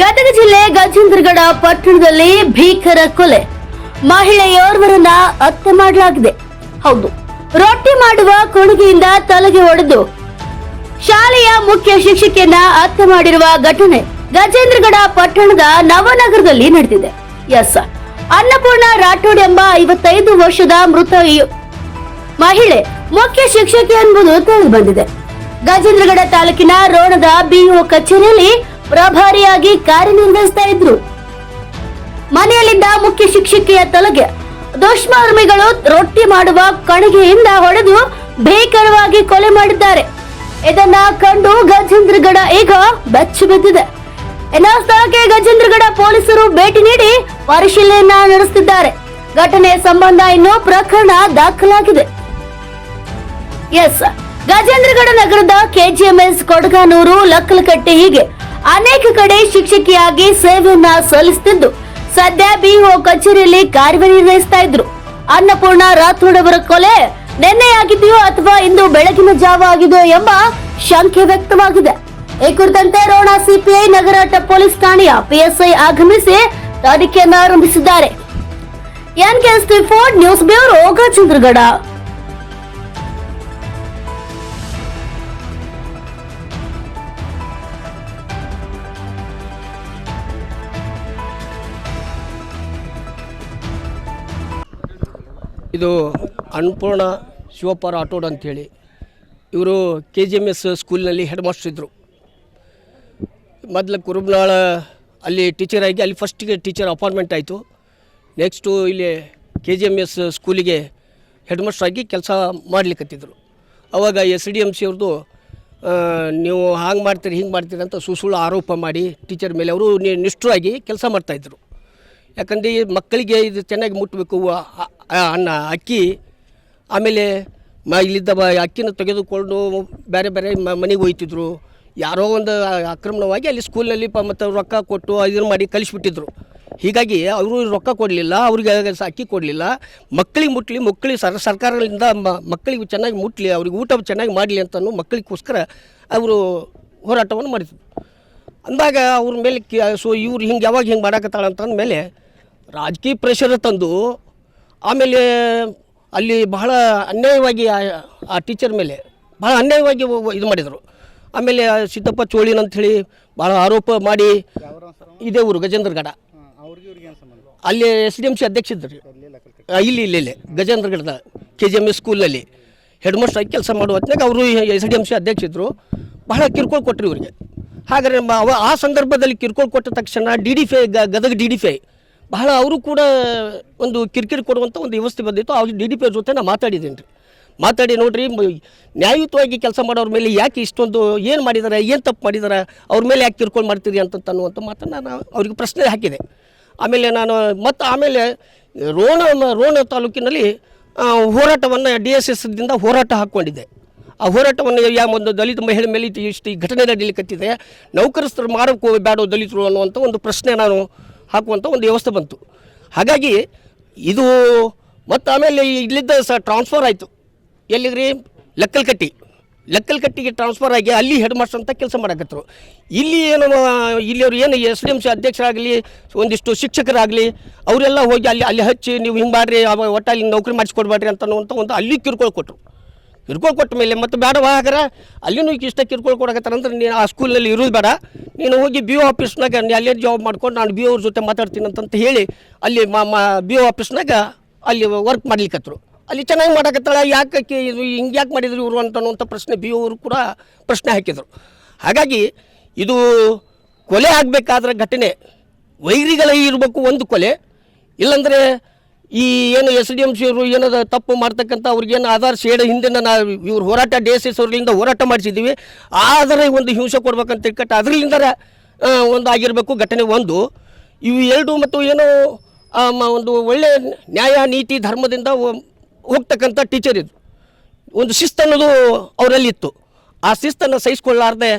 ಗದಗ ಜಿಲ್ಲೆ ಗಜೇಂದ್ರಗಡ ಪಟ್ಟಣದಲ್ಲಿ ಭೀಕರ ಕೊಲೆ. ಮಹಿಳೆಯೋರ್ವರನ್ನ ಹತ್ಯೆ ಮಾಡಲಾಗಿದೆ. ಹೌದು, ರೊಟ್ಟಿ ಮಾಡುವ ಕೊಡುಗೆಯಿಂದ ತಲೆಗೆ ಹೊಡೆದು ಶಾಲೆಯ ಮುಖ್ಯ ಶಿಕ್ಷಕಿಯನ್ನ ಹತ್ಯೆ ಮಾಡಿರುವ ಘಟನೆ ಗಜೇಂದ್ರಗಡ ಪಟ್ಟಣದ ನವನಗರದಲ್ಲಿ ನಡೆದಿದೆ. ಎಸ್, ಅನ್ನಪೂರ್ಣ ರಾಠೋಡ್ ಎಂಬ ಐವತ್ತೈದು ವರ್ಷದ ಮೃತ ಮಹಿಳೆ ಮುಖ್ಯ ಶಿಕ್ಷಕಿ ಎಂಬುದು ತಿಳಿದು ಬಂದಿದೆ. ಗಜೇಂದ್ರಗಡ ತಾಲೂಕಿನ ರೋಣದ ಬಿಇಒ ಕಚೇರಿಯಲ್ಲಿ ಪ್ರಭಾರಿಯಾಗಿ ಕಾರ್ಯನಿರ್ವಹಿಸ್ತಾ ಇದ್ರು. ಮನೆಯಲ್ಲಿದ್ದ ಮುಖ್ಯ ಶಿಕ್ಷಕಿಯ ತಲೆಗೆ ದುಷ್ಕರ್ಮಿಗಳು ರೊಟ್ಟಿ ಮಾಡುವ ಕಣಿಗೆಯಿಂದ ಹೊಡೆದು ಭೀಕರವಾಗಿ ಕೊಲೆ ಮಾಡಿದ್ದಾರೆ. ಇದನ್ನ ಕಂಡು ಗಜೇಂದ್ರಗಡ ಈಗ ಬೆಚ್ಚು ಬಿದ್ದಿದೆ. ಇನ್ನು ಸ್ಥಳಕ್ಕೆ ಗಜೇಂದ್ರಗಡ ಪೊಲೀಸರು ಭೇಟಿ ನೀಡಿ ಪರಿಶೀಲನೆ ನಡೆಸುತ್ತಿದ್ದಾರೆ. ಘಟನೆ ಸಂಬಂಧ ಇನ್ನು ಪ್ರಕರಣ ದಾಖಲಾಗಿದೆ. ಎಸ್, ಗಜೇಂದ್ರಗಡ ನಗರದ ಕೆಜಿಎಂಎಸ್ ಕೊಡಗಾನೂರು ಲಕ್ಕಲಕಟ್ಟೆ ಹೀಗೆ ಅನೇಕ ಕಡೆ ಶಿಕ್ಷಕಿಯಾಗಿ ಸೇವೆಯನ್ನ ಸಲ್ಲಿಸುತ್ತಿದ್ದು ಸದ್ಯ ಬಿಒ ಕಚೇರಿಯಲ್ಲಿ ಕಾರ್ಯನಿರ್ವಹಿಸ್ತಾ ಇದ್ರು. ಅನ್ನಪೂರ್ಣ ರಾಥೋಡ್ ಅವರ ಕೊಲೆ ನಿನ್ನೆಯಾಗಿದೆಯೋ ಅಥವಾ ಇಂದು ಬೆಳಗಿನ ಜಾವ ಆಗಿದೆಯೋ ಎಂಬ ಶಂಕೆ ವ್ಯಕ್ತವಾಗಿದೆ. ಈ ಕುರಿತಂತೆ ರೋಣ ಸಿಪಿಐ ನಗರ ಟ- ಪೊಲೀಸ್ ಠಾಣೆಯ ಪಿಎಸ್ಐ ಆಗಮಿಸಿ ತನಿಖೆಯನ್ನು ಆರಂಭಿಸಿದ್ದಾರೆ. Four news bureau, Gajendragad. ಇದು ಅನ್ನಪೂರ್ಣ ಶಿವಪ್ಪ ರಾಠೋಡ್ ಅಂಥೇಳಿ. ಇವರು ಕೆ ಜಿ ಎಂ ಎಸ್ ಸ್ಕೂಲ್ನಲ್ಲಿ ಹೆಡ್ ಮಾಸ್ಟರ್ ಇದ್ದರು ಮೊದಲು ಕುರುಬ್ನಾಳ ಅಲ್ಲಿ ಟೀಚರ್ ಆಗಿ ಅಲ್ಲಿ ಫಸ್ಟಿಗೆ ಟೀಚರ್ ಅಪಾಯಿಂಟ್ಮೆಂಟ್ ಆಯಿತು. ನೆಕ್ಸ್ಟು ಇಲ್ಲಿ ಕೆ ಜಿ ಎಂ ಎಸ್ ಸ್ಕೂಲಿಗೆ ಹೆಡ್ ಮಾಸ್ಟರ್ ಆಗಿ ಕೆಲಸ ಮಾಡ್ಲಿಕ್ಕತ್ತಿದ್ರು ಅವಾಗ ಎಸ್ ಡಿ ಎಂ ಸಿ ಅವ್ರದ್ದು ನೀವು ಹಾಗೆ ಮಾಡ್ತೀರಿ, ಹಿಂಗೆ ಮಾಡ್ತೀರಿ ಅಂತ ಸುಸುಳು ಆರೋಪ ಮಾಡಿ ಟೀಚರ್ ಮೇಲೆ ಅವರು ನಿಷ್ಠರಾಗಿ ಕೆಲಸ ಮಾಡ್ತಾಯಿದ್ರು ಯಾಕಂದರೆ ಮಕ್ಕಳಿಗೆ ಇದು ಚೆನ್ನಾಗಿ ಮುಟ್ಟಬೇಕು ಅನ್ನ ಅಕ್ಕಿ, ಆಮೇಲೆ ಮ, ಇಲ್ಲಿದ್ದ ಬ, ಅಕ್ಕಿನ ತೆಗೆದುಕೊಂಡು ಬೇರೆ ಬೇರೆ ಮನೆಗೆ ಒಯ್ತಿದ್ರು ಯಾರೋ ಒಂದು ಆಕ್ರಮಣವಾಗಿ ಅಲ್ಲಿ ಸ್ಕೂಲ್ನಲ್ಲಿ ಪ, ಮತ್ತು ರೊಕ್ಕ ಕೊಟ್ಟು ಇದನ್ನು ಮಾಡಿ ಕಲಿಸ್ಬಿಟ್ಟಿದ್ರು. ಹೀಗಾಗಿ ಅವರು ರೊಕ್ಕ ಕೊಡಲಿಲ್ಲ, ಅವ್ರಿಗೆ ಅಕ್ಕಿ ಕೊಡಲಿಲ್ಲ. ಮಕ್ಕಳಿಗೆ ಮುಟ್ಲಿ ಮಕ್ಕಳಿಗೆ ಸರ್, ಸರ್ಕಾರಗಳಿಂದ ಮಕ್ಕಳಿಗೆ ಚೆನ್ನಾಗಿ ಮುಟ್ಲಿ, ಅವ್ರಿಗೆ ಊಟ ಚೆನ್ನಾಗಿ ಮಾಡಲಿ ಅಂತಲೂ ಮಕ್ಕಳಿಗೋಸ್ಕರ ಅವರು ಹೋರಾಟವನ್ನು ಮಾಡಿದ್ರು. ಅಂದಾಗ ಅವ್ರ ಮೇಲೆ ಸೊ ಇವ್ರು ಹಿಂಗೆ ಯಾವಾಗ ಹಿಂಗೆ ಮಾಡಾಕತ್ತಾಳ ಅಂತಂದ ಅಂದಮೇಲೆ ರಾಜಕೀಯ ಪ್ರೆಷರ್ ತಂದು ಆಮೇಲೆ ಅಲ್ಲಿ ಬಹಳ ಅನ್ಯಾಯವಾಗಿ ಆ- ಟೀಚರ್ ಮೇಲೆ ಭಾಳ ಅನ್ಯಾಯವಾಗಿ ಇದು ಮಾಡಿದರು. ಆಮೇಲೆ ಸಿದ್ದಪ್ಪ ಚೋಳಿನ ಅಂಥೇಳಿ ಭಾಳ ಆರೋಪ ಮಾಡಿ ಇದೇ ಊರು ಗಜೇಂದ್ರಗಡ ಅಲ್ಲಿ ಎಸ್ ಡಿ ಎಂ ಸಿ ಅಧ್ಯಕ್ಷ ಇದ್ದರು ಇಲ್ಲಿ ಇಲ್ಲಿ ಇಲ್ಲಿ ಗಜೇಂದ್ರಗಡದ ಕೆ ಜಿ ಎಂ ಎಸ್ ಸ್ಕೂಲಲ್ಲಿ ಹೆಡ್ ಮಾಸ್ಟರ್ ಆಗಿ ಕೆಲಸ ಮಾಡುವ ಹೊತ್ತಿನಾಗ ಅವರು ಎಸ್ ಡಿ ಎಂ ಸಿ ಅಧ್ಯಕ್ಷ ಇದ್ದರು ಬಹಳ ಕಿರುಕುಳ ಕೊಟ್ಟರು ಇವರಿಗೆ. ಹಾಗಾದ್ರೆ ಆ ಸಂದರ್ಭದಲ್ಲಿ ಕಿರುಕುಳ ಕೊಟ್ಟ ತಕ್ಷಣ D D PI Gadag D D PI ಬಹಳ ಅವರು ಕೂಡ ಒಂದು ಕಿರಿಕಿರಿ ಕೊಡುವಂಥ ಒಂದು ವ್ಯವಸ್ಥೆ ಬಂದಿತ್ತು. ಅವ್ರು ಡಿ ಡಿ ಪಿ ಜೊತೆ ನಾನು ಮಾತಾಡಿದ್ದೀನಿ ರೀ ಮಾತಾಡಿ ನೋಡ್ರಿ ನ್ಯಾಯಯುತವಾಗಿ ಕೆಲಸ ಮಾಡೋರ ಮೇಲೆ ಯಾಕೆ ಇಷ್ಟೊಂದು ಏನು ಮಾಡಿದ್ದಾರೆ ಏನು ತಪ್ಪು ಮಾಡಿದ್ದಾರೆ ಅವ್ರ ಮೇಲೆ ಯಾಕೆ ಕಿರ್ಕೊಂಡು ಮಾಡ್ತೀರಿ ಅಂತಂತ ಅನ್ನುವಂಥ ಮಾತನ್ನು ನಾನು ಅವ್ರಿಗೆ ಪ್ರಶ್ನೆ ಹಾಕಿದೆ. ಆಮೇಲೆ ನಾನು ಮತ್ತು ಆಮೇಲೆ ರೋಣ ರೋಣ ತಾಲೂಕಿನಲ್ಲಿ ಹೋರಾಟವನ್ನು ಡಿ ಎಸ್ ಎಸ್ದಿಂದ ಹೋರಾಟ ಹಾಕ್ಕೊಂಡಿದ್ದೆ. ಆ ಹೋರಾಟವನ್ನು ಯಾವ ಒಂದು ದಲಿತ ಮಹಿಳೆ ಮೇಲೆ ಇಷ್ಟು ಈ ಘಟನೆ ನಡೀಲಿಕ್ಕತ್ತಿದೆ ನೌಕರಸ್ಥರು ಮಾಡೋಕ್ಕೆ ಬೇಡ ದಲಿತರು ಅನ್ನುವಂಥ ಒಂದು ಪ್ರಶ್ನೆ ನಾನು ಹಾಕುವಂಥ ಒಂದು ವ್ಯವಸ್ಥೆ ಬಂತು. ಹಾಗಾಗಿ ಇದು ಮತ್ತು ಆಮೇಲೆ ಇಲ್ಲಿದ್ದ ಸ ಟ್ರಾನ್ಸ್ಫರ್ ಆಯಿತು. ಎಲ್ಲಿದ್ರಿ? ಲೆಕ್ಕಲ್ಕಟ್ಟಿ. ಲೆಕ್ಕಲ್ಕಟ್ಟಿಗೆ ಟ್ರಾನ್ಸ್ಫರ್ ಆಗಿ ಅಲ್ಲಿ ಹೆಡ್ ಮಾಸ್ಟರ್ ಅಂತ ಕೆಲಸ ಮಾಡಕತ್ತರು ಇಲ್ಲಿ ಏನು ಇಲ್ಲಿಯವ್ರು ಏನು ಎಸ್ ಡಿ ಎಂ ಸಿ ಅಧ್ಯಕ್ಷರಾಗಲಿ, ಒಂದಿಷ್ಟು ಶಿಕ್ಷಕರಾಗಲಿ, ಅವರೆಲ್ಲ ಹೋಗಿ ಅಲ್ಲಿ ಅಲ್ಲಿ ಹಚ್ಚಿ ನೀವು ಹಿಂಗೆ ಮಾಡ್ರಿ ಅಲ್ಲಿ ನೌಕರಿ ಮಾಡಿಸ್ಕೊಡ್ಬೇಡ್ರಿ ಅಂತ ಒಂದು ಅಲ್ಲಿ ಕಿರುಕುಳ ಕೊಟ್ಟರು ಕಿರ್ಕೊಳ್ ಕೊಟ್ಟ ಮೇಲೆ ಮತ್ತು ಬೇಡವಾ ಹಾಗಾರ ಅಲ್ಲಿನೂ ಈಗ ಇಷ್ಟ ಕೊಡಕತ್ತಾರ ಅಂದ್ರೆ ನೀನು ಆ ಸ್ಕೂಲ್ನಲ್ಲಿ ಇರೋದು ಬೇಡ. ನೀನು ಹೋಗಿ ಬಿ ಒ ಆಫೀಸ್ನಾಗ ನೀ ಅಲ್ಲೇ ಜಾಬ್ ಮಾಡ್ಕೊಂಡು ನಾನು ಬಿ ಒ ಅವ್ರ ಜೊತೆ ಮಾತಾಡ್ತೀನಿ ಅಂತಂತ ಹೇಳಿ ಅಲ್ಲಿ ಮಾ ಬಿ ಒ ಆಫೀಸ್ನಾಗ ಅಲ್ಲಿ ವರ್ಕ್ ಮಾಡ್ಲಿಕ್ಕತ್ತರು ಅಲ್ಲಿ ಚೆನ್ನಾಗಿ ಮಾಡಕತ್ತಾಳ, ಯಾಕೆ ಇದು ಹಿಂಗೆ ಯಾಕೆ ಮಾಡಿದ್ರು ಇವರು ಅಂತ ಅನ್ನುವಂಥ ಪ್ರಶ್ನೆ ಬಿ ಅವರು ಕೂಡ ಪ್ರಶ್ನೆ ಹಾಕಿದರು. ಹಾಗಾಗಿ ಇದು ಕೊಲೆ ಆಗಬೇಕಾದ್ರೆ ಘಟನೆ. ವೈರಿಗಳೇ ಇರಬೇಕು ಒಂದು ಕೊಲೆ. ಇಲ್ಲಾಂದರೆ ಈ ಏನು ಎಸ್ ಡಿ ಎಂ ಸಿ ಅವರು ಏನದ ತಪ್ಪು ಮಾಡ್ತಕ್ಕಂಥ ಅವ್ರಿಗೇನು ಆಧಾರ್ ಶೇಡ್ ಹಿಂದಿನ ನಾವು ಇವ್ರು ಹೋರಾಟ ಡಿ ಎಸ್ ಎಸ್ ಅವ್ರಿಂದ ಹೋರಾಟ ಮಾಡಿಸಿದ್ದೀವಿ. ಆದರೆ ಒಂದು ಹಿಂಸೆ ಕೊಡ್ಬೇಕಂತ ಕಟ್ ಅದರಿಂದ ಒಂದು ಆಗಿರಬೇಕು ಘಟನೆ ಒಂದು. ಇವು ಎರಡು ಮತ್ತು ಏನು ಒಂದು ಒಳ್ಳೆಯ ನ್ಯಾಯ, ನೀತಿ, ಧರ್ಮದಿಂದ ಹೋಗ್ತಕ್ಕಂಥ ಟೀಚರ್ ಇದು. ಒಂದು ಶಿಸ್ತು ಅನ್ನೋದು ಅವರಲ್ಲಿತ್ತು. ಆ ಶಿಸ್ತನ್ನು ಸಹಿಸ್ಕೊಳ್ಳಾರ್ದೆ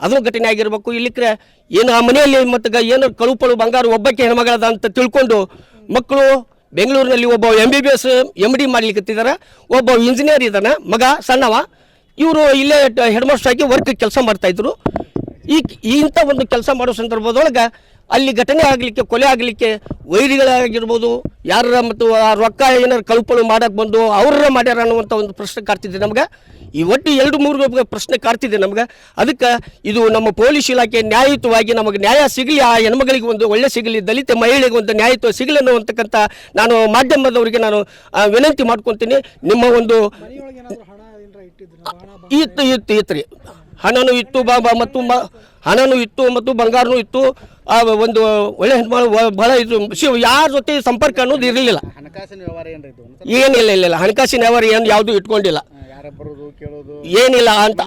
ಅದು ಘಟನೆ ಆಗಿರಬೇಕು. ಇಲ್ಲಿಕ್ರೆ ಏನು ಆ ಮನೆಯಲ್ಲಿ ಮತ್ತು ಏನು ಕಳುಪಳು ಬಂಗಾರ ಒಬ್ಬಕ್ಕೆ ಹೆಣ್ಮಗಳದ ಅಂತ ತಿಳ್ಕೊಂಡು ಮಕ್ಕಳು ಬೆಂಗಳೂರಿನಲ್ಲಿ ಒಬ್ಬ M B B S M D ಮಾಡ್ಲಿಕ್ಕತ್ತಿದ್ದಾರೆ ಒಬ್ಬ ಇಂಜಿನಿಯರ್ ಇದ್ದಾನೆ ಮಗ ಸಣ್ಣವ. ಇವರು ಇಲ್ಲೇ ಹೆಡ್ ಮಾಸ್ಟರ್ ಆಗಿ ವರ್ಕ್ ಕೆಲಸ ಮಾಡ್ತಾಯಿದ್ರು ಈ ಇಂಥ ಒಂದು ಕೆಲಸ ಮಾಡೋ ಸಂದರ್ಭದೊಳಗೆ ಅಲ್ಲಿ ಘಟನೆ ಆಗಲಿಕ್ಕೆ, ಕೊಲೆ ಆಗಲಿಕ್ಕೆ ವೈರಿಗಳಾಗಿರ್ಬೋದು ಯಾರ ಮತ್ತು ರೊಕ್ಕ ಏನಾರು ಕಳ್ಪಳು ಮಾಡಕ್ಕೆ ಬಂದು ಅವ್ರ ಮಾಡ್ಯಾರ ಅನ್ನುವಂಥ ಒಂದು ಪ್ರಶ್ನೆ ಕಾಡ್ತಿದ್ದೆ ನಮ್ಗೆ. ಈ ಒಟ್ಟು ಎರಡು ಮೂರು ಪ್ರಶ್ನೆ ಕಾಡ್ತಿದೆ ನಮ್ಗೆ. ಅದಕ್ಕೆ ಇದು ನಮ್ಮ ಪೊಲೀಸ್ ಇಲಾಖೆ ನ್ಯಾಯಯುತವಾಗಿ ನಮಗೆ ನ್ಯಾಯ ಸಿಗಲಿ ಆ ಹೆಣ್ಮಗಳಿಗೆ ಒಂದು ಒಳ್ಳೆ ಸಿಗಲಿ ದಲಿತ ಮಹಿಳೆಗೆ ಒಂದು ನ್ಯಾಯತ್ವ ಸಿಗಲಿ ಅನ್ನುವಂತಕ್ಕಂಥ ನಾನು ಮಾಧ್ಯಮದವರಿಗೆ ನಾನು ವಿನಂತಿ ಮಾಡ್ಕೊತೀನಿ. ನಿಮ್ಮ ಒಂದು ಇತ್ತು ಇತ್ತು ಇತ್ತು ರೀ. ಹಣನೂ ಇತ್ತು ಬಾ ಮತ್ತು ಹಣನೂ ಇತ್ತು ಮತ್ತು ಬಂಗಾರನೂ ಇತ್ತು. ಆ ಒಂದು ಒಳ್ಳೆ ಬಹಳ ಇದು ಶಿವ ಯಾರ ಜೊತೆ ಸಂಪರ್ಕ ಅನ್ನೋದು ಇರಲಿಲ್ಲ. ಹಣಕಾಸಿನ ವ್ಯವಹಾರ ಏನ್ರಿ ಏನಿಲ್ಲ ಇಲ್ಲ ಇಲ್ಲ ಹಣಕಾಸಿನ ವ್ಯವಹಾರ ಏನು ಯಾವುದು ಇಟ್ಕೊಂಡಿಲ್ಲ. ಏನಿಲ್ಲ ಅಂತ.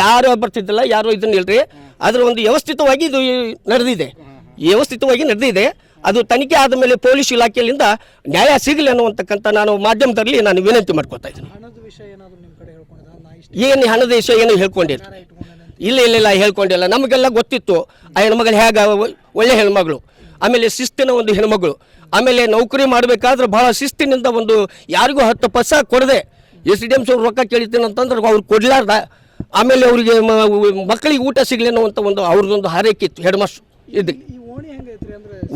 ಯಾರು ಬರ್ತಿದ್ದಿಲ್ಲ ಯಾರು ಇದನ್ನ ಇಲ್ರಿ. ಅದ್ರ ಒಂದು ವ್ಯವಸ್ಥಿತವಾಗಿ ಇದು ನಡೆದಿದೆ. ವ್ಯವಸ್ಥಿತವಾಗಿ ನಡೆದಿದೆ. ಅದು ತನಿಖೆ ಆದ ಮೇಲೆ ಪೊಲೀಸ್ ಇಲಾಖೆಯಿಂದ ನ್ಯಾಯ ಸಿಗಲಿ ಅನ್ನುವಂತಕ್ಕಂಥ ನಾನು ಮಾಧ್ಯಮದಲ್ಲಿ ನಾನು ವಿನಂತಿ ಮಾಡ್ಕೊತಾ ಇದ್ದೀನಿ. ಏನು ಹಣದ ವಿಷಯ ಏನು ಹೇಳ್ಕೊಂಡಿಲ್ಲ? ಇಲ್ಲ ಇಲ್ಲ ಇಲ್ಲ ಹೇಳ್ಕೊಂಡಿಲ್ಲ. ನಮಗೆಲ್ಲ ಗೊತ್ತಿತ್ತು. ಆ ಹೆಣ್ಮಗಳು ಹೇಗೆ ಒಳ್ಳೆ ಹೆಣ್ಮಗಳು. ಆಮೇಲೆ ಶಿಸ್ತಿನ ಒಂದು ಹೆಣ್ಮಗಳು. ಆಮೇಲೆ ನೌಕರಿ ಮಾಡಬೇಕಾದ್ರೆ ಬಹಳ ಶಿಸ್ತಿನಿಂದ ಒಂದು ಯಾರಿಗೂ ಹತ್ತು ಪೈಸಾ ಕೊಡದೆ ಎಸ್ ಡಿ ಎಂ ಸಿ ರೊಕ್ಕ ಕೇಳಿತೀನಿ ಅಂತಂದ್ರೆ ಅವ್ರು ಕೊಡ್ಲಾರ್ದ. ಆಮೇಲೆ ಅವರಿಗೆ ಮಕ್ಕಳಿಗೆ ಊಟ ಸಿಗಲಿ ಅಂತ ಒಂದು ಅವ್ರದ್ದೊಂದು ಹಾರೈಕೆ ಇತ್ತು ಹೆಡ್ ಮಾಸ್ಟರ್ ಇದು ಈ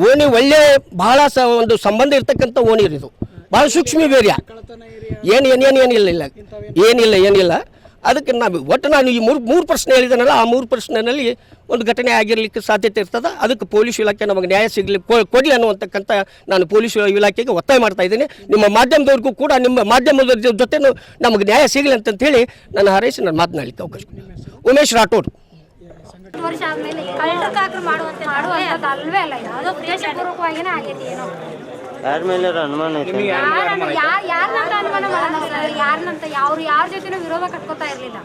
ಓಣಿ ಒಳ್ಳೆ ಬಹಳ ಸ ಒಂದು ಸಂಬಂಧ ಇರ್ತಕ್ಕಂಥ ಓಣಿ ಇದು. ಭಾಳ ಸೂಕ್ಷ್ಮ ಬೇರೆ ಏನು ಏನು ಏನು ಏನಿಲ್ಲ ಇಲ್ಲ. ಏನಿಲ್ಲ ಏನಿಲ್ಲ. ಅದಕ್ಕೆ ನಾವು ಒಟ್ಟು ನಾನು ಈ ಮೂರು ಮೂರು ಪ್ರಶ್ನೆ ಹೇಳಿದನಲ್ಲ, ಆ ಮೂರು ಪ್ರಶ್ನೆಯಲ್ಲಿ ಒಂದು ಘಟನೆ ಆಗಿರಲಿಕ್ಕೆ ಸಾಧ್ಯತೆ ಇರ್ತದೆ? ಅದಕ್ಕೆ ಪೊಲೀಸ್ ಇಲಾಖೆ ನಮಗೆ ನ್ಯಾಯ ಸಿಗಲಿ ಕೊಡಿ ಅನ್ನುವಂತಕ್ಕಂಥ ನಾನು ಪೊಲೀಸ್ ಇಲಾಖೆಗೆ ಒತ್ತಾಯ ಮಾಡ್ತಾ ಇದ್ದೀನಿ. ನಿಮ್ಮ ಮಾಧ್ಯಮದವ್ರಿಗೂ ಕೂಡ, ನಿಮ್ಮ ಮಾಧ್ಯಮದ ಜೊತೆ ನಮಗೆ ನ್ಯಾಯ ಸಿಗಲಿ ಅಂತ ಹೇಳಿ ನಾನು ಹಾರೈಸಿ ನಾನು ಮಾತನಾಡಲಿಕ್ಕೆ ಅವಕಾಶ ಉಮೇಶ್ ರಾಠೋಡ್. ಅಲ್ವೇ ಅಲ್ಲ? ಯಾವುದೋ ಉದ್ದೇಶಪೂರ್ವಕವಾಗಿನೇ ಆಗೈತಿ ಏನೋ. ಯಾರ ಮೇಲೆ ಅನುಮಾನ ಐತೆ? ಯಾರನ್ನ ಯಾರ್ ಯಾರನ್ನಂತ ಅನುಮಾನ ಮಾಡೋಣ ಸರ್? ಯಾರನ್ನಂತ ಅವ್ರು ಯಾರ ಜೊತೆನೂ ವಿರೋಧ ಕಟ್ಕೋತಾ ಇರಲಿಲ್ಲ.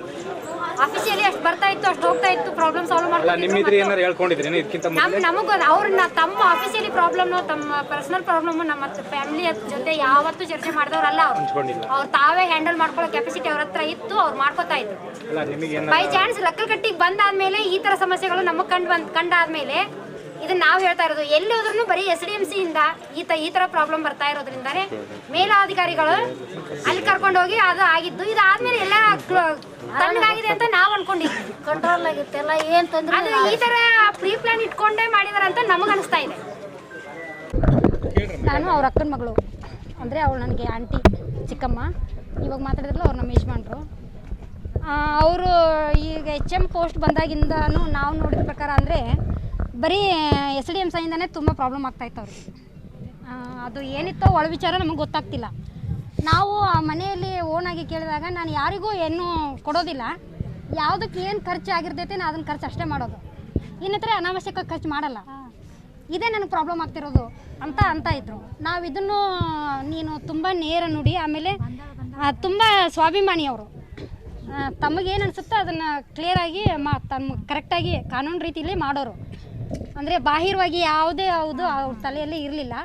ಅಫಿಷಿಯಲಿ ಅಷ್ಟು ಬರ್ತಾ ಇತ್ತು ಅಷ್ಟು ಹೋಗ್ತಾ ಇತ್ತು ಪ್ರಾಬ್ಲಮ್ ಸಾಲ್ವ್ ನಿಮ್ಮಿದ್ರೆ ಮಾಡ್ಕೊಂಡು ಹೇಳ್ಕೊಂಡಿದ್ರಿ ಇದಕ್ಕಿಂತ ನಮ್ ನಮಗ ಅವ್ರನ್ನ ತಮ್ಮ ಅಫಿಷಿಯಲಿ ಪ್ರಾಬ್ಲಮ್ ತಮ್ಮ ಪರ್ಸನಲ್ ಪ್ರಾಬ್ಲಮ್ ನಮ್ಮ ಫ್ಯಾಮಿಲಿ ಜೊತೆ ಯಾವತ್ತೂ ಚರ್ಚೆ ಮಾಡಿದವ್ರಲ್ಲ ಅವ್ರು. ಹಂಚ್ಕೊಂಡಿಲ್ಲ. ಅವ್ರು ತಾವೇ ಹ್ಯಾಂಡಲ್ ಮಾಡ್ಕೊಳ್ಳೋ ಕೆಪಾಸಿಟಿ ಅವ್ರ ಹತ್ರ ಇತ್ತು ಅವ್ರು ಮಾಡ್ಕೋತಾ ಇದ್ರು. ಬೈ ಚಾನ್ಸ್ ಲಕ್ಕಲ್ ಕಟ್ಟಿಗೆ ಬಂದಾದ್ಮೇಲೆ ಈ ತರ ಸಮಸ್ಯೆಗಳು ನಮಗ್ ಕಂಡು ಬಂದ್ ಕಂಡಾದ್ಮೇಲೆ ಇದನ್ನ ನಾವು ಹೇಳ್ತಾ ಇರೋದು ಎಲ್ಲಿ ಹೋದ್ರೂ ಬರೀ ಎಸ್ ಡಿ ಎಂ ಸಿ ಇಂದ ಈ ತ ಈ ತರ ಪ್ರಾಬ್ಲಮ್ ಬರ್ತಾ ಇರೋದ್ರಿಂದಾನೆ ಮೇಲಾಧಿಕಾರಿಗಳು ಅಲ್ಲಿ ಕರ್ಕೊಂಡು ಹೋಗಿ ಅದು ಆಗಿದ್ದು. ಇದಾದ್ಮೇಲೆ ಎಲ್ಲ ತಣ್ಣಗಾಗಿದೆ ಅಂತ ನಾವು ಅನ್ಕೊಂಡಿದ್ವಿ. ಕಂಟ್ರೋಲ್ ಆಗಿತ್ತೆಲ್ಲ ಏನ್ ತೊಂದ್ರೆ ಅದು ಈ ತರ ಪ್ರೀ ಪ್ಲಾನ್ ಇಟ್ಕೊಂಡೇ ಮಾಡಿದಾರ ಅಂತ ನಮಗ್ ಅನಿಸ್ತಾ ಇದೆ. ನಾನು ಅವ್ರ ಅಕ್ಕನ ಮಗಳು. ಅಂದರೆ ಅವಳು ನನಗೆ ಆಂಟಿ ಚಿಕ್ಕಮ್ಮ. ಇವಾಗ ಮಾತಾಡಿದ್ರಲ್ಲ ಅವ್ರು ನಮ್ಮ ಯಜಮಾನ್ರು. ಅವರು ಈಗ ಎಚ್ ಎಂ ಪೋಸ್ಟ್ ಬಂದಾಗಿಂದನೂ ನಾವು ನೋಡಿದ ಪ್ರಕಾರ ಅಂದರೆ ಬರೀ ಎಸ್ ಡಿ ಎಂ ಸೈಯಿಂದನೇ ತುಂಬ ಪ್ರಾಬ್ಲಮ್ ಆಗ್ತಾಯಿತ್ತು ಅವ್ರಿಗೆ ಅದು ಏನಿತ್ತೋ ಒಳ ವಿಚಾರ ನಮಗೆ ಗೊತ್ತಾಗ್ತಿಲ್ಲ. ನಾವು ಆ ಮನೆಯಲ್ಲಿ ಓನಾಗಿ ಕೇಳಿದಾಗ ನಾನು ಯಾರಿಗೂ ಏನು ಕೊಡೋದಿಲ್ಲ. ಯಾವುದಕ್ಕೆ ಏನು ಖರ್ಚು ಆಗಿರ್ತೈತೆ ನಾನು ಅದನ್ನು ಖರ್ಚು ಅಷ್ಟೇ ಮಾಡೋದು. ಇನ್ನಿತರ ಅನಾವಶ್ಯಕ ಖರ್ಚು ಮಾಡಲ್ಲ. ಇದೇ ನನಗೆ ಪ್ರಾಬ್ಲಮ್ ಆಗ್ತಿರೋದು ಅಂತ ಅಂತ ಇದ್ರು. ನಾವು ಇದನ್ನು, ನೀನು ತುಂಬ ನೇರ ನುಡಿ, ಆಮೇಲೆ ತುಂಬ ಸ್ವಾಭಿಮಾನಿ ಅವರು. ತಮಗೇನು ಅನಿಸುತ್ತೋ ಅದನ್ನು ಕ್ಲಿಯರಾಗಿ ಮಾ ತಮ್ಮ ಕರೆಕ್ಟಾಗಿ ಕಾನೂನು ರೀತಿಯಲ್ಲಿ ಮಾಡೋರು. ಅಂದರೆ ಬಾಹಿರವಾಗಿ ಯಾವುದೇ ಯಾವುದು ಅವ್ರ ತಲೆಯಲ್ಲಿ ಇರಲಿಲ್ಲ.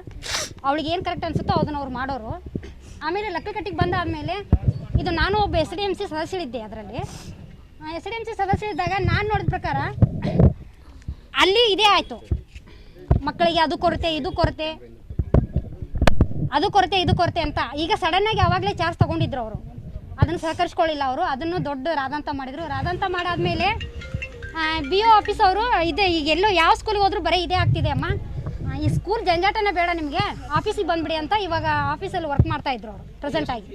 ಅವಳಿಗೆ ಏನು ಕರೆಕ್ಟ್ ಅನಿಸುತ್ತೋ ಅದನ್ನು ಅವ್ರು ಮಾಡೋರು. ಆಮೇಲೆ ಲಕ್ಕಕಟ್ಟಿಗೆ ಬಂದಾದಮೇಲೆ ಇದು ನಾನು ಒಬ್ಬ ಎಸ್ ಡಿ ಎಂ ಸಿ ಸದಸ್ಯರಿದ್ದೆ ಅದರಲ್ಲಿ. ಎಸ್ ಡಿ ಎಂ ಸಿ ಸದಸ್ಯರಿದ್ದಾಗ ನಾನು ನೋಡಿದ ಪ್ರಕಾರ ಅಲ್ಲಿ ಇದೇ ಆಯಿತು. ಮಕ್ಕಳಿಗೆ ಅದು ಕೊರತೆ, ಇದು ಕೊರತೆ, ಅದು ಕೊರತೆ, ಇದು ಕೊರತೆ ಅಂತ. ಈಗ ಸಡನ್ನಾಗಿ ಆವಾಗಲೇ ಚಾರ್ಜ್ ತೊಗೊಂಡಿದ್ರು ಅವರು. ಅದನ್ನು ಸಹಕರಿಸ್ಕೊಳ್ಳಿಲ್ಲ ಅವರು. ಅದನ್ನು ದೊಡ್ಡ ರಾದಂತ ಮಾಡಿದರು. ರಾದಂತ ಮಾಡಾದ್ಮೇಲೆ ಬಿ ಒ ಆಫೀಸ್ ಅವರು ಇದೆ ಈಗ ಎಲ್ಲೋ ಯಾವ ಸ್ಕೂಲಿಗೆ ಹೋದ್ರು ಬರೀ ಇದೇ ಆಗ್ತಿದೆ ಅಮ್ಮ. ಈ ಸ್ಕೂಲ್ ಜಂಜಾಟನೇ ಬೇಡ ನಿಮಗೆ. ಆಫೀಸಿಗೆ ಬಂದ್ಬಿಡಿ ಅಂತ ಇವಾಗ ಆಫೀಸಲ್ಲಿ ವರ್ಕ್ ಮಾಡ್ತಾ ಇದ್ರು ಅವರು ಪ್ರೆಸೆಂಟ್ ಆಗಿ.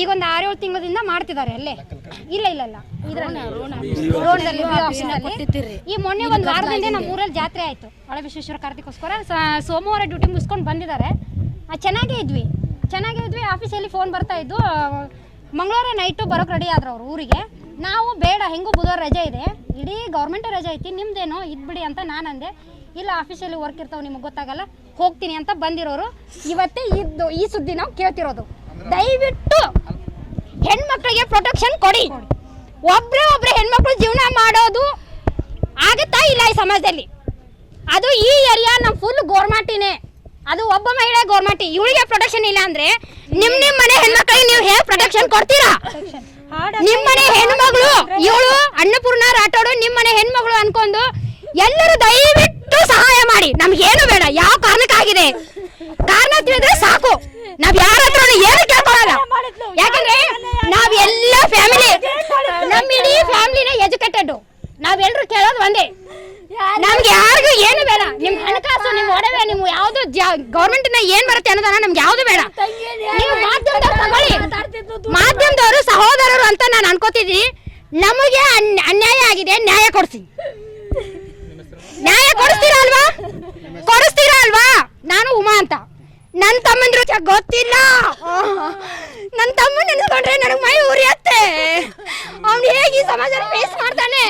ಈಗ ಒಂದು ಆರೇಳು ತಿಂಗಳಿಂದ ಮಾಡ್ತಿದ್ದಾರೆ ಅಲ್ಲೇ. ಇಲ್ಲ ಇಲ್ಲ ಇಲ್ಲ. ಇದರಲ್ಲಿ. ಈ ಮೊನ್ನೆ ಒಂದು ವಾರದಿಂದ ನಮ್ಮ ಊರಲ್ಲಿ ಜಾತ್ರೆ ಆಯಿತು ಒಳ ವಿಶ್ವೇಶ್ವರ ಕಾರ್ತಿಕೋಸ್ಕರ ಸೋಮವಾರ ಡ್ಯೂಟಿ ಮುಗಿಸ್ಕೊಂಡು ಬಂದಿದ್ದಾರೆ. ಚೆನ್ನಾಗೇ ಇದ್ವಿ. ಚೆನ್ನಾಗೇ ಇದ್ವಿ ಆಫೀಸಲ್ಲಿ ಫೋನ್ ಬರ್ತಾ ಇದ್ದು ಮಂಗಳವಾರ ನೈಟು ಬರೋಕೆ ರೆಡಿ ಆದ್ರು ಅವ್ರು ಊರಿಗೆ. ನಾವು ಬೇಡ ಹೆಂಗೂ ಬುಧವಾರ ರಜೆ ಇದೆ. ಇಡೀ ಗೌರ್ಮೆಂಟ್ ರಜೆ ಐತಿ ನಿಮ್ದೇನೋ ಇದ್ಬಿಡಿ ಅಂತ ನಾನು ಅಂದೆ. ಇಲ್ಲ ಆಫೀಸಲ್ಲಿ ವರ್ಕ್ ಇರ್ತಾವೆ ನಿಮಗೆ ಗೊತ್ತಾಗಲ್ಲ. ಹೋಗ್ತೀನಿ ಅಂತ ಬಂದಿರೋರು. ಇವತ್ತೇ ಇದ್ದು ಈ ಸುದ್ದಿ ನಾವು ಕೇಳ್ತಿರೋದು. ದಯವಿಟ್ಟು ಹೆಣ್ಮಕ್ಳಿಗೆ ಪ್ರೊಟೆಕ್ಷನ್ ಕೊಡಿ. ಒಬ್ರೇ ಒಬ್ರೆ ಹೆಣ್ಮಕ್ಳು ಜೀವನ ಮಾಡೋದು ಆಗುತ್ತಾ ಇಲ್ಲ ಈ ಸಮಾಜದಲ್ಲಿ? ಅದು ಈ ಏರಿಯಾ ನಮ್ಮ ಫುಲ್ ಗೋರ್ಮಾಟಿನೇ. ಅದು ಒಬ್ಬ ಮಹಿಳೆ ಗೋರ್ಮಾಟಿ. ಇವಳಿಗೆ ಪ್ರೊಟೆಕ್ಷನ್ ಇಲ್ಲ ಅಂದ್ರೆ ನಿಮ್ ನಿಮ್ ಮನೆ ಹೆಣ್ಮಕ್ಳಿಗೆ ನೀವು ಹೇಗೆ ಪ್ರೊಟೆಕ್ಷನ್ ಕೊಡ್ತೀರಾ? ನಿಮ್ ಮನೆ ಹೆಣ್ಮಗಳು ಇವಳು ಅನ್ನಪೂರ್ಣ ರಾಠೋಡು ನಿಮ್ಮನೆ ಹೆಣ್ಮಗಳು ಅನ್ಕೊಂಡು ಎಲ್ಲರೂ ದಯವಿಟ್ಟು ಸಹಾಯ ಮಾಡಿ. ನಮ್ಗೇನು ಬೇಡ ಯಾವ ಕಾರಣಕ್ಕಾಗಿದೆ ಕಾರಣ ತಿಳಿದ್ರೆ ಸಾಕು. ನಾವ್ ಯಾರ ಹತ್ರ ಏನು ಕೇಳ್ಕೊಳಲ್ಲ. ಯಾಕಂದ್ರೆ ನಾವ್ ಎಲ್ಲ ಫ್ಯಾಮಿಲಿ ನಮ್ಮ ಇಡೀ ಫ್ಯಾಮಿಲಿನೇ ಎಜುಕೇಟೆಡ್ ನಾವೆಲ್ಲರೂ ಕೇಳೋದು ಒಂದೇ. ನಮ್ಗೆ ಯಾರಿಗೂ ಏನು ಬೇಡ. ನಿಮ್ ಹಣಕಾಸು ನಿಮ್ ಒಡವೆ ನಿಮ್ ಯಾವ್ದು ಗೌರ್ಮೆಂಟ್ನ ಏನ್ ಬರುತ್ತೆ ಅನ್ನೋದನ್ನ ನಮ್ಗೆ ಯಾವ್ದು ಬೇಡ. ನೀವು ಮಾಧ್ಯಮದವ್ರು ತಗೊಳ್ಳಿ. ಮಾಧ್ಯಮದವರು ಸಹೋದರರು ಅಂತ ನಾನು ಅನ್ಕೋತಿದ್ದೀನಿ. ನಮಗೆ ಅನ್ಯಾಯ ಆಗಿದೆ ನ್ಯಾಯ ಕೊಡ್ಸಿ. ನ್ಯಾಯ ಕೊಡಿಸ್ತೀರಾ ಅಲ್ವಾ? ಕೊಡಿಸ್ತೀರಾ ಅಲ್ವಾ? ನಾನು ಉಮಾ ಅಂತ. ನನ್ನ ತಮ್ಮಂದ್ರು ಗೊತ್ತಿಲ್ಲ. ನನ್ನ ತಮ್ಮ ನೆನೆಸ್ಕೊಂಡ್ರೆ ನನಗೆ ಮೈ ಉರಿಯತ್ತೆ. ಅವ್ನು ಹೇಗೆ ಈ ಸಮಾಜನ ಫೇಸ್ ಮಾಡ್ತಾನೆ?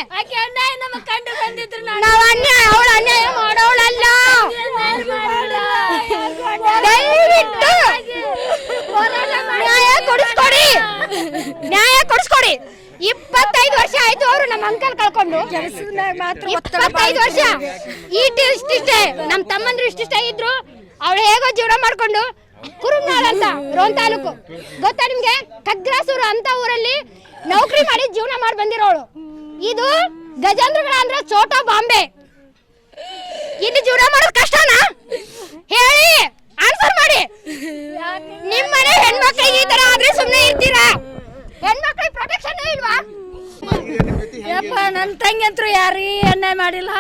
ನಾವು ಅನ್ಯಾಯ ಅವಳು ಅನ್ಯಾಯ ಮಾಡೋಳಲ್ಲ. ದಯವಿಟ್ಟು ನ್ಯಾಯ ಕೊಡಿಸ್ಕೊಡಿ. ನ್ಯಾಯ ಕೊಡಿಸ್ಕೊಡಿ. ಇಪ್ಪತ್ತೈದು ವರ್ಷ ಆಯ್ತು ಅವರು ನಮ್ಮ ಅಂಕಲ್ ಕಳ್ಕೊಂಡು. ಇಪ್ಪತ್ತೈದು ವರ್ಷ. ಇಟ್ಟು ಇಷ್ಟಿಷ್ಟೇ ನಮ್ಮ ತಮ್ಮಂದ್ರು ಇಷ್ಟಿಷ್ಟೇ ಇದ್ರು. ಅವಳು ಹೇಗೋ ಜೀವನ ಮಾಡ್ಕೊಂಡು ಕುರುಮ್ನಾಳ್ ಅಂತ ರೋನ್ ತಾಲೂಕು. ಗೊತ್ತಾ ನಿಮ್ಗೆ? ಕಗ್ರಾಸೂರು ಅಂತ ಊರಲ್ಲಿ ನೌಕರಿ ಮಾಡಿ ಜೀವನ ಮಾಡಿ ಬಂದಿರೋಳು. ಇದು ಗಜೇಂದ್ರಗಳ ಅಂದ್ರೆ ಚೋಟಾ ಬಾಂಬೆ. ಇಲ್ಲಿ ಜೀವನ ಮಾಡೋದು ಕಷ್ಟನಾ? ಹೇಳಿ ಆನ್ಸರ್ ಮಾಡಿ. ನಿಮ್ಮ ಮನೆ ಹೆಣ್ಮಕ್ಳಿಗೆ ಈ ತರ ಆದ್ರೆ ಸುಮ್ಮನೆ ಇರ್ತೀರಾ? ಹೆಣ್ಮಕ್ಳಿಗೆ ಪ್ರೊಟೆಕ್ಷನ್ ಇಲ್ವಾ? ಯಪ್ಪ ನನ್ನ ತಂಗಿ ಅಂತೂ ಯಾರೀ ಅನ್ಯಾಯ ಮಾಡಿಲ್ಲ?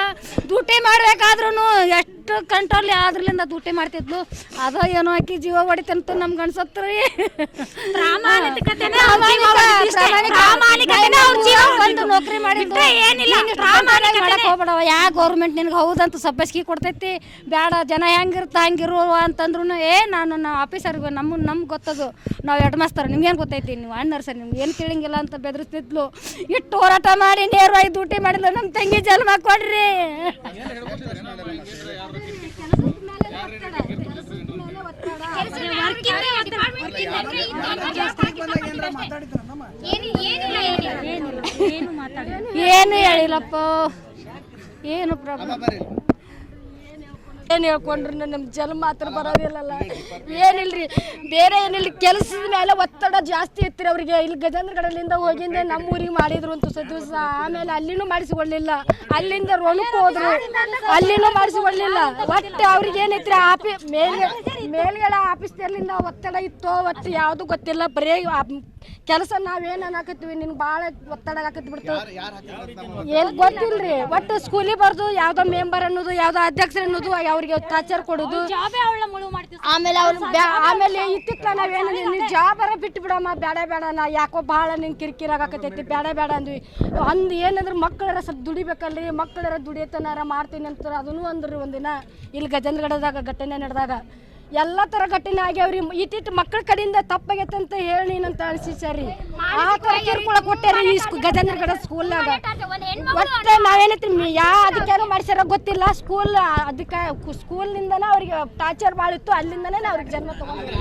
ಡ್ಯೂಟಿ ಮಾಡ್ಬೇಕಾದ್ರೂ ಎಷ್ಟು ಕಂಟ್ರೋಲ್ ಆದ್ರಲಿಂದ ಡ್ಯೂಟಿ ಮಾಡ್ತಿದ್ಲು? ಅದ ಏನೋ ಆಕಿ ಜೀವ ಹೊಡಿತಂತ ನಮ್ಗೆ ಅನ್ಸತ್ರಿ ನೌಕರಿ ಮಾಡಿದ್ರೆ ಏನಿಲ್ಲ. ಮಾಡಕ್ ಹೋಗ್ಬೇಡವ ಯಾ ಗೌರ್ಮೆಂಟ್ ನಿನ್ಗೆ ಹೌದಂತ ಸಬ್ಬಸ್ಗಿ ಕೊಡ್ತೈತಿ. ಬೇಡ ಜನ ಹೆಂಗಿರ್ತ ಹಂಗಿರು ಅಂತಂದ್ರು ಏ ನಾನು ನಮ್ಮ ಆಫೀಸರ್ಗೆ ನಮ್ಮ ನಮ್ಗೆ ಗೊತ್ತದು. ನಾವು ಹೆಡ್ ಮಾಸ್ತರ್ ನಿಮ್ಗೇನು ಗೊತ್ತೈತಿ? ನೀವು ಅಣ್ಣರ್ ಸರ್ ನಿಮ್ಗೆ ಏನು ಕೇಳಂಗಿಲ್ಲ ಅಂತ ಬೆದರಿಸ್ತಿದ್ಲು. ಇಟ್ಟು ಹೋರಾಟ ಮಾಡಿ ನೇರವಾಗಿ ಡ್ಯೂಟಿ ಮಾಡಿದ್ಲು. ನಮ್ಮ ತಂಗಿ ಜನ್ಮ ಕೊಡ್ರಿ. ಏನು ಹೇಳಿಲ್ಲಪ್ಪ. ಏನು ಪ್ರಾಬ್ಲಮ್ ಏನು ಹೇಳ್ಕೊಂಡ್ರು ನಮ್ಮ ಜನ್ಮ ಮಾತ್ರ ಬರೋದಿಲ್ಲಲ್ಲ. ಏನಿಲ್ರಿ, ಬೇರೆ ಏನಿಲ್ಲ ಕೆಲಸದ ಮೇಲೆ ಒತ್ತಡ ಜಾಸ್ತಿ ಇತ್ತು ಅವ್ರಿಗೆ. ಇಲ್ಲಿ ಗಜೇಂದ್ರಗಡಲಿಂದ ಹೋಗಿಂದ ನಮ್ಮ ಊರಿಗೆ ಮಾಡಿದ್ರು ಅಂತ ದಿವಸ. ಆಮೇಲೆ ಅಲ್ಲಿನೂ ಮಾಡಿಸಿಕೊಳ್ಳಿಲ್ಲ ಅಲ್ಲಿಂದ ರೋಣಕ್ಕೆ ಹೋದ್ರು. ಅಲ್ಲಿನೂ ಮಾಡಿಸಿಕೊಳ್ಳಿಲ್ಲ ಒಟ್ಟು ಅವ್ರಿಗೆ ಏನೈತ್ರಿ, ಆಫಿ ಮೇಲ್ಗೆ ಆಫೀಸ್ ಆಫೀಸ್ನಲ್ಲಿಂದ ಒತ್ತಡ ಇತ್ತೋ ಒಟ್ಟು ಯಾವುದು ಗೊತ್ತಿಲ್ಲ. ಬರೀ ಕೆಲಸ ನಾವೇನು ಅನ್ನಕತ್ತೀವಿ ನಿನ್ ಭಾಳ ಒತ್ತಡ ಹಾಕತ್ ಬಿಡ್ತು. ಏನ್ ಗೊತ್ತಿಲ್ರಿ, ಒಟ್ಟು ಸ್ಕೂಲಿಗೆ ಬರ್ದು ಯಾವ್ದೋ ಮೆಂಬರ್ ಅನ್ನೋದು, ಯಾವ್ದೋ ಅಧ್ಯಕ್ಷರು ಅನ್ನೋದು ಅವ್ರಿಗೆ ಟಾರ್ಚರ್ ಕೊಡುದು. ಆಮೇಲೆ ಅವ್ರು ಆಮೇಲೆ ಇತ್ತಿತ್ತ ನಾವೇನು ನೀನು ಜಾಬರ ಬಿಟ್ಟು ಬಿಡಮ್ಮ ಬೇಡ ಬೇಡ ನಾ ಯಾಕೋ ಭಾಳ ನಿನ್ ಕಿರಿಕಿರಿ ಆಗಾಕತೈತಿ ಬೇಡ ಬೇಡ ಅಂದ್ವಿ. ಅಂದ್ ಏನಂದ್ರೆ ಮಕ್ಕಳರ ಸ್ವಲ್ಪ ದುಡಿಬೇಕಲ್ರಿ ಮಕ್ಕಳರ ದುಡಿಯತನಾರ ಮಾಡ್ತೀನಿ ಅಂತ ಅದನ್ನು ಅಂದ್ರಿ ಒಂದಿನ. ಇಲ್ಲಿ ಗಜೇಂದ್ರಗಡದಾಗ ಘಟನೆ ನಡೆದಾಗ ಎಲ್ಲ ತರ ಘಟನೆ ಆಗ್ಯಾವ್ರಿ. ಇಟ್ಟಿಟ್ಟು ಮಕ್ಕಳ ಕಡೆಯಿಂದ ತಪ್ಪಾಗೈತೆ ಅಂತ ಹೇಳಿ ಅಂತ ರೀ ಆ ತರ ಕಿರ್ಕೊಳ ಕೊಟ್ಟಾರಿ ಈ ಸ್ಕೂ- ಗಜೇಂದ್ರಗಡ ಸ್ಕೂಲ್ನಾಗ ಒಟ್ಟು ನಾವೇನೈತಿ ಯಾ ಅದಕ್ಕೇನು ಮಾಡ್ಸ್ಯಾರ ಗೊತ್ತಿಲ್ಲ. ಸ್ಕೂಲ್ ಅದಕ್ಕೆ ಸ್ಕೂಲ್ನಿಂದನೇ ಅವ್ರಿಗೆ ಟಾರ್ಚರ್ ಭಾಳ ಇತ್ತು ಅಲ್ಲಿಂದನೇ ಅವ್ರಿಗೆ ಜನ್ಮ ತಗೊಂಡ್ರಿ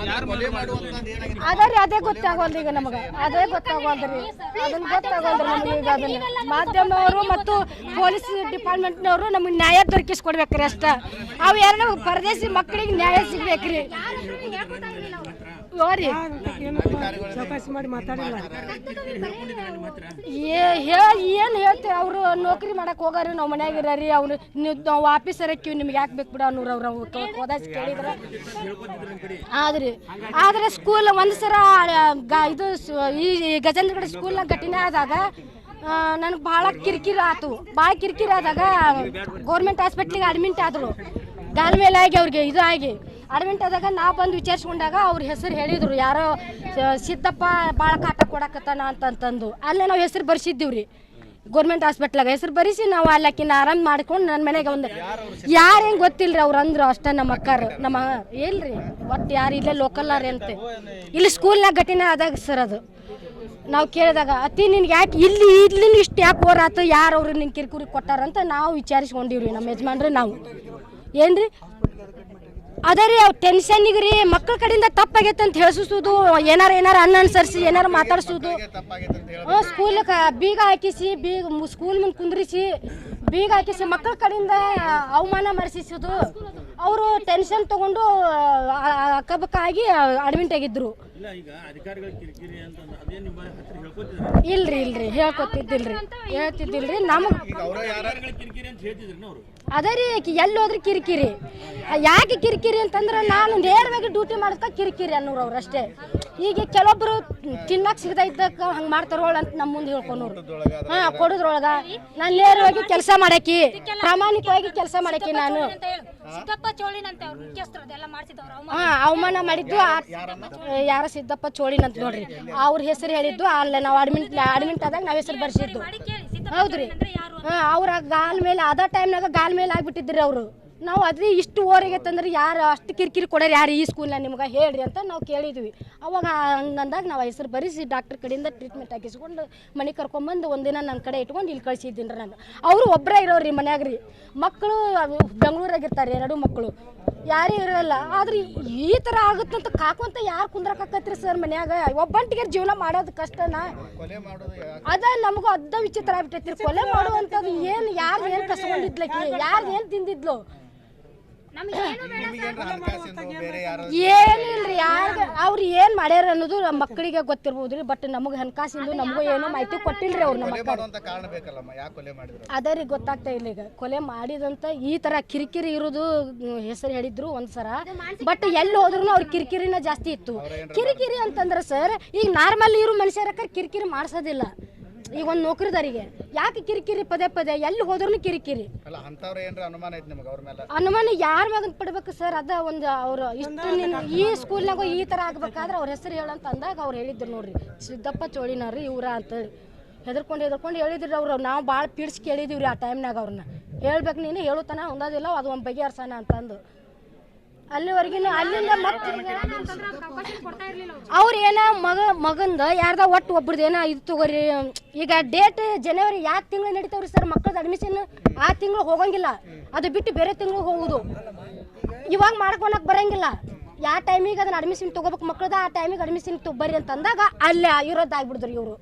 ಅದೇ ರೀ ಅದೇ ಗೊತ್ತಾಗೋಲ್ರಿ ಈಗ ನಮಗೆ. ಅದೇ ಗೊತ್ತಾಗೋಲ್ರಿ ಅದನ್ನ ಗೊತ್ತಾಗೋಲ್ರಿ ನಮಗೆ ಈಗ ಅದನ್ನ. ಮಾಧ್ಯಮವರು ಮತ್ತು ಪೊಲೀಸ್ ಡಿಪಾರ್ಟ್ಮೆಂಟ್ನವರು ನಮಗೆ ನ್ಯಾಯ ದೊರಕಿಸ್ಕೊಡ್ಬೇಕ್ರಿ ಅಷ್ಟ. ಅವು ಎರಡು ಪರದೇಶಿ ಮಕ್ಕಳಿಗೆ ನ್ಯಾಯ ಸಿಗ್ಬೇಕ್ರಿ ಮಾತಾಡಿಲ್ಲ. ಏನು ಹೇಳ್ತೀವಿ ಅವರು? ನೌಕರಿ ಮಾಡಕ್ ಹೋಗಾರಿ ನಾವು ಮನ್ಯಾಗ ಇರಾರಿ. ಅವ್ರು ನೀವು ನಾವು ಹಾಕಿವಿ ನಿಮ್ಗೆ ಯಾಕೆ ಬೇಕು ಬಿಡ ಅನ್ನೋರು ಅವ್ರು ಅವ್ರು ಹೋದಾಸ್ ಕೇಳಿದ್ರ. ಆದ್ರಿ ಆದ್ರೆ ಸ್ಕೂಲ್ ಒಂದು ಸರ ಗ- ಇದು ಸ- ಈ ಗಜೇಂದ್ರಗಡ ಸ್ಕೂಲ್ನಾಗ ಘಟನೆ ಆದಾಗ ನನಗೆ ಭಾಳ ಕಿರಿಕಿರಿ ಆತು. ಭಾಳ ಕಿರಿಕಿರಿ ಆದಾಗ ಗೌರ್ಮೆಂಟ್ ಹಾಸ್ಪಿಟ್ಲಿಗೆ ಅಡ್ಮಿಂಟ್ ಆದರು. ಗಾಲ್ ಮೇಲೆ ಆಗಿ ಅವ್ರಿಗೆ ಇದು ಆಗಿ. ಅಡ್ಮಿಂಟ್ ಆದಾಗ ನಾ ಬಂದು ವಿಚಾರಿಸ್ಕೊಂಡಾಗ ಅವ್ರ ಹೆಸರು ಹೇಳಿದ್ರು, ಯಾರೋ ಸಿದ್ದಪ್ಪ ಭಾಳ ಕಾಟ ಕೊಡಕತ್ತಾನ ಅಂತಂತಂದು. ಅಲ್ಲೇ ನಾವು ಹೆಸರು ರೀ ಗೌರ್ಮೆಂಟ್ ಹಾಸ್ಪಿಟ್ಲಾಗ ಹೆಸರು ಬರಿಸಿ ನಾವು ಅಲ್ಲಕ್ಕಿನ್ನ ಆರಾಮ್ ಮಾಡ್ಕೊಂಡು ನನ್ನ ಮನೆಗೆ ಒಂದು ಯಾರು ಹೆಂಗೆ ಗೊತ್ತಿಲ್ರಿ ಅವ್ರು ಅಂದ್ರು ಅಷ್ಟೇ ನಮ್ಮ ಅಕ್ಕಾರು. ನಮ್ಮ ಏನ್ರಿ ಒಟ್ಟು ಯಾರು ಇಲ್ಲೇ ಅರಿ ಅಂತ. ಇಲ್ಲಿ ಸ್ಕೂಲ್ನಾಗ ಘಟನೆ ಆದಾಗ ಸರ್ ಅದು. ನಾವು ಕೇಳಿದಾಗ ಅತಿ ನಿನ್ಗೆ ಯಾಕೆ ಇಲ್ಲಿ ಇಲ್ಲಿ ಇಷ್ಟು ಯಾಕೆ ಹೋರಾತು ಯಾರು ಅವ್ರು ನಿನ್ನ ಕಿರಿಕುರಿ ಕೊಟ್ಟಾರಂತ ನಾವು ವಿಚಾರಿಸ್ಕೊಂಡಿವ್ರಿ ನಮ್ಮ ಯಜಮಾನ್ರು ನಾವು. ಏನ್ರಿ? ಅದೇ ರೀ ಅವ್ ಟೆನ್ಷನ್ನಿಗೆ ರೀ ಮಕ್ಕಳ ಕಡೆಯಿಂದ ತಪ್ಪಾಗೈತೆ ಅಂತ ಹೇಳ್ಸುದು ಏನಾರ ಏನಾರ ಅನ್ನ ಏನಾರ ಏನಾರ ಮಾತಾಡ್ಸೋದು ಸ್ಕೂಲ್ ಬೀಗ ಹಾಕಿಸಿ, ಬೀಗ ಸ್ಕೂಲ್ ಮುಂದೆ ಕುಂದ್ರಿಸಿ, ಬೀಗ ಹಾಕಿಸಿ ಮಕ್ಕಳ ಕಡೆಯಿಂದ ಅವಮಾನ ಮಾಡಿಸಿಸೋದು ಅವರು ಟೆನ್ಷನ್ ತಗೊಂಡು ಅಕ್ಕಬಕ್ಕ ಆಗಿ ಅಡ್ಮಿಂಟ್ ಆಗಿದ್ರು. ಇಲ್ಲ ಈಗ ಅಧಿಕಾರಿಗಳ ಕಿರಿಕಿರಿ ಅಂತ ಅದೇ ನಿಮ್ಮ ಹತ್ರ ಹೇಳ್ಕೊತಿದ್ರು ಇಲ್ರಿ ಇಲ್ರಿ ಹೇಳ್ಕೊತಿದ್ದಿಲ್ರಿ ಹೇಳ್ತಿದ್ದಿಲ್ರಿ. ನಮಗ್ ಅಧಿಕಾರಿಗಳ ಕಿರಿಕಿರಿ ಅಂತ ಹೇಳ್ತಿದ್ರಿ ಅವರು? ಅದೇ ರೀ ಆಕಿ ಎಲ್ಲಿ ಹೋದ್ರೆ ಕಿರಿಕಿರಿ. ಯಾಕೆ ಕಿರಿಕಿರಿ ಅಂತಂದ್ರೆ ನಾನು ನೇರವಾಗಿ ಡ್ಯೂಟಿ ಮಾಡ್ತಾ ಕಿರಿಕಿರಿ ಅನ್ನೋರು ಅವ್ರು ಅಷ್ಟೇ. ಈಗ ಕೆಲವೊಬ್ರು ತಿನ್ನಕ್ ಸಿಗದ ಇದ್ದಕ್ಕ ಹಂಗೆ ಮಾಡ್ತಾರೋಳ ಅಂತ ನಮ್ಮ ಮುಂದೆ ಹೇಳ್ಕೊಂಡ್ರು ಹಾ ಕೊಡೋದ್ರೊಳಗ. ನಾನು ನೇರವಾಗಿ ಕೆಲಸ ಮಾಡಾಕಿ ಪ್ರಾಮಾಣಿಕವಾಗಿ ಕೆಲಸ ಮಾಡಾಕಿ ನಾನು. ಹಾ ಅವಮಾನ ಮಾಡಿದ್ದು ಆ- ಯಾರ ಸಿದ್ದಪ್ಪ ಚೋಳಿನ್ ಅಂತ ನೋಡ್ರಿ. ಅವ್ರ ಹೆಸರು ಹೇಳಿದ್ದು ಅಲ್ಲ ನಾವು ಅಡ್ಮಿಂಟ್ ಅಡ್ಮಿಂಟ್ ಆದಾಗ ನಾವ್ ಹೆಸರು ಬರ್ಸಿದ್ದು. ಹೌದ್ರಿ. ಹಾ ಅವ್ರ ಗಾಲ್ ಮೇಲೆ ಅದ ಟೈಮ್ನಾಗ ಗಾಲ್ ಮೇಲೆ ಆಗ್ಬಿಟ್ಟಿದ್ರಿ ಅವರು. ನಾವು ಅದೇ ಇಷ್ಟು ಓರಿಗೆ ತಂದ್ರೆ ಯಾರು ಅಷ್ಟು ಕಿರಿಕಿರಿ ಕೊಡೋರು ಯಾರು ಈ ಸ್ಕೂಲ್ನ ನಿಮ್ಗೆ ಹೇಳ್ರಿ ಅಂತ ನಾವು ಕೇಳಿದ್ವಿ. ಅವಾಗ ಹಂಗಂದಾಗ ನಾವು ಹೆಸರು ಬರೆಸಿ ಡಾಕ್ಟರ್ ಕಡೆಯಿಂದ ಟ್ರೀಟ್ಮೆಂಟ್ ಹಾಕಿಸ್ಕೊಂಡು ಮನೆ ಕರ್ಕೊಂಬಂದು ಒಂದಿನ ನನ್ನ ಕಡೆ ಇಟ್ಕೊಂಡು ಇಲ್ಲಿ ಕಳಿಸಿದ್ದೀನಿ ರೀ ನಾನು. ಅವರು ಒಬ್ಬರೇ ಇರೋರು ರೀ ಮನ್ಯಾಗ ರೀ. ಮಕ್ಕಳು ಬೆಂಗಳೂರಾಗಿರ್ತಾರೆ ಎರಡು ಮಕ್ಕಳು ಯಾರೇ ಇರೋಲ್ಲ. ಆದ್ರೆ ಈ ಥರ ಆಗುತ್ತಂತ ಕಾಕೊಂತ ಯಾರು ಕುಂದ್ರಕ್ಕಾಕತ್ರಿ ಸರ್ ಮನ್ಯಾಗ? ಒಬ್ಬಂಟಿಗೆ ಜೀವನ ಮಾಡೋದು ಕಷ್ಟನಾ? ಅದ ನಮಗೂ ಅದ್ದ ವಿಚಿತ್ರ ಆಗ್ಬಿಟ್ಟೈತಿ ಕೊಲೆ ಮಾಡುವಂಥದ್ದು ಏನು ಯಾರು ಏನು ಕಸ್ಕೊಂಡಿದ್ಲಕ್ಕೆ ಯಾರು ಏನು ತಿಂದಿದ್ಲು ನಿಮಗೇನ್ರ ಹಣಕಾಸಿಂದು ಬೇರೆ ಯಾರು ಏನಿಲ್ರಿ ಯಾರು ಅವ್ರು ಏನ್ ಮಾಡ್ಯಾರ ಅನ್ನೋದು ನಮ್ಮ ಮಕ್ಕಳಿಗೆ ಗೊತ್ತಿರ್ಬೋದ್ರಿ ಬಟ್ ನಮಗೆ ಹಣಕಾಸಿಂದು ನಮಗೂ ಏನೋ ಮಾಹಿತಿ ಕೊಟ್ಟಿಲ್ರಿ ಅವ್ರು ನಮ್ಮ ಅದೇ ರೀ ಗೊತ್ತಾಗ್ತಾ ಇಲ್ಲ ಈಗ. ಕೊಲೆ ಮಾಡಿದಂತ ಈ ತರ ಕಿರಿಕಿರಿ ಇರೋದು ಹೆಸರು ಹೇಳಿದ್ರು ಒಂದ್ಸರ ಬಟ್ ಎಲ್ಲಿ ಹೋದ್ರು ಅವ್ರ ಕಿರಿಕಿರಿನ ಜಾಸ್ತಿ ಇತ್ತು. ಕಿರಿಕಿರಿ ಅಂತಂದ್ರೆ ಸರ್ ಈಗ ನಾರ್ಮಲ್ ಇರೋ ಮನುಷ್ಯರ ಕಿರಿಕಿರಿ ಮಾಡ್ಸೋದಿಲ್ಲ. ಈಗ ಒಂದು ನೌಕರಿದಾರಿಗೆ. ಯಾಕೆ ಕಿರಿಕಿರಿ ಪದೇ ಪದೇ? ಎಲ್ಲಿ ಹೋದ್ರೂ ಕಿರಿಕಿರಿ. ಅಲ್ಲ ಅಂತವ್ರ ಏನ್ರ ಅನುಮಾನ ಐತಿ ನಿಮಗೆ ಅವ್ರ ಮೇಲೆ? ಅನುಮಾನ ಯಾರ ಮಗನ್ ಪಡ್ಬೇಕು ಸರ್? ಅದ ಒಂದು ಅವ್ರು ಇಷ್ಟು ನೀನು ಈ ಸ್ಕೂಲ್ನಾಗ ಈ ಥರ ಆಗ್ಬೇಕಾದ್ರೆ ಅವ್ರ ಹೆಸರು ಹೇಳಂತ ಅಂದಾಗ ಅವ್ರು ಹೇಳಿದ್ರು ನೋಡ್ರಿ. ಸಿದ್ದಪ್ಪ ಚೋಳಿನಾರ್ರಿ ಇವ್ರ ಅಂತೇಳಿ. ಹೆದರ್ಕೊಂಡು ಹೆದರ್ಕೊಂಡು ಹೇಳಿದ್ರು ಅವ್ರು. ನಾವು ಭಾಳ ಪೀಡ್ಸಿ ಕೇಳಿದೀವಿ ಆ ಟೈಮ್ನಾಗ ಅವ್ರನ್ನ ಹೇಳ್ಬೇಕು ನೀನು ಹೇಳುತ್ತಾನ ಒಂದಾದಿಲ್ಲ ಅದು ಒಂದು ಬಗೆಹರ್ಸಾನ ಅಂತಂದು ಅಲ್ಲಿವರೆಗಿನ ಅಲ್ಲಿಂದ ಮತ್ತೆ ಅವ್ರು ಏನ ಮಗ ಮಗಂದ ಯಾರ್ದ ಒಟ್ಟು ಒಬ್ರದ್ದು ಏನೋ ಇದು ತಗೋರಿ. ಈಗ ಡೇಟ್ ಜನವರಿ ಯಾವ ತಿಂಗಳು ನಡೀತಾವ್ರಿ ಸರ್ ಮಕ್ಕಳದ ಅಡ್ಮಿಷನ್ ಆ ತಿಂಗಳು ಹೋಗಂಗಿಲ್ಲ. ಅದು ಬಿಟ್ಟು ಬೇರೆ ತಿಂಗಳು ಹೋಗುದು. ಇವಾಗ ಮಾಡ್ಕೊಳಕ್ ಬರಂಗಿಲ್ಲ. ಯಾವ ಟೈಮಿಗೆ ಅದನ್ನ ಅಡ್ಮಿಷನ್ ತಗೋಬೇಕು ಮಕ್ಕಳದ? ಆ ಟೈಮಿಗೆ ಅಡ್ಮಿಷನ್ ಬರ್ರಿ ಅಂತ ಅಂದಾಗ ಅಲ್ಲೇ ಇರೋದಾಗ್ಬಿಡಿದ್ರು ಇವರು.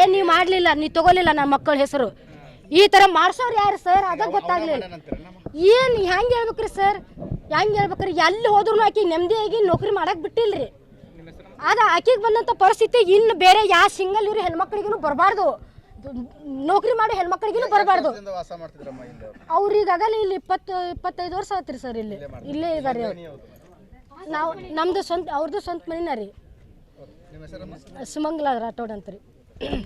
ಏ ನೀವು ಮಾಡ್ಲಿಲ್ಲ ನೀವು ತಗೋಲಿಲ್ಲ ನನ್ನ ಮಕ್ಕಳ ಹೆಸರು. ಈ ತರ ಮಾಡ್ಸೋರು ಯಾರು ಸರ್ ಅದ ಗೊತ್ತಾಗ್ಲಿಲ್ಲ. ಏನ್ ಹೆಂಗ್ ಹೇಳ್ಬೇಕ್ರಿ ಸರ್ ಹೆಂಗ್ ಹೇಳ್ಬೇಕ್ರಿ? ಎಲ್ಲಿ ಹೋದ್ರು ಆಕಿ ನೆಮ್ಮದಿಯಾಗಿ ನೌಕರಿ ಮಾಡಕ್ ಬಿಟ್ಟಿಲ್ರಿ. ಆದ್ರೆ ಆಕಿಗೆ ಬಂದಂತ ಪರಿಸ್ಥಿತಿ ಇನ್ನು ಬೇರೆ ಯಾವ ಸಿಂಗಲ್ ಇರೋ ಹೆಣ್ಮಕ್ಳಿಗೂ ಬರಬಾರ್ದು. ನೌಕರಿ ಮಾಡಿ ಹೆಣ್ಮಕ್ಳಿಗೂ ಬರಬಾರ್ದು. ಅವ್ರಿಗಾಗಲಿ ಇಲ್ಲಿ ಅವ್ರು ಇಪ್ಪತ್ತು ಇಪ್ಪತ್ತೈದು ವರ್ಷ ಆತ್ರಿ ಸರ್ ಇಲ್ಲಿ. ಇಲ್ಲೇ ಇದಾರೆ ನಾವು ನಮ್ದು ಸ್ವಂತ ಅವ್ರದ್ದು ಸ್ವಂತ ಮನಿನ ರೀ. ಸುಮಂಗಲ ರಾಠೋಡ್ ಅಂತ ರೀ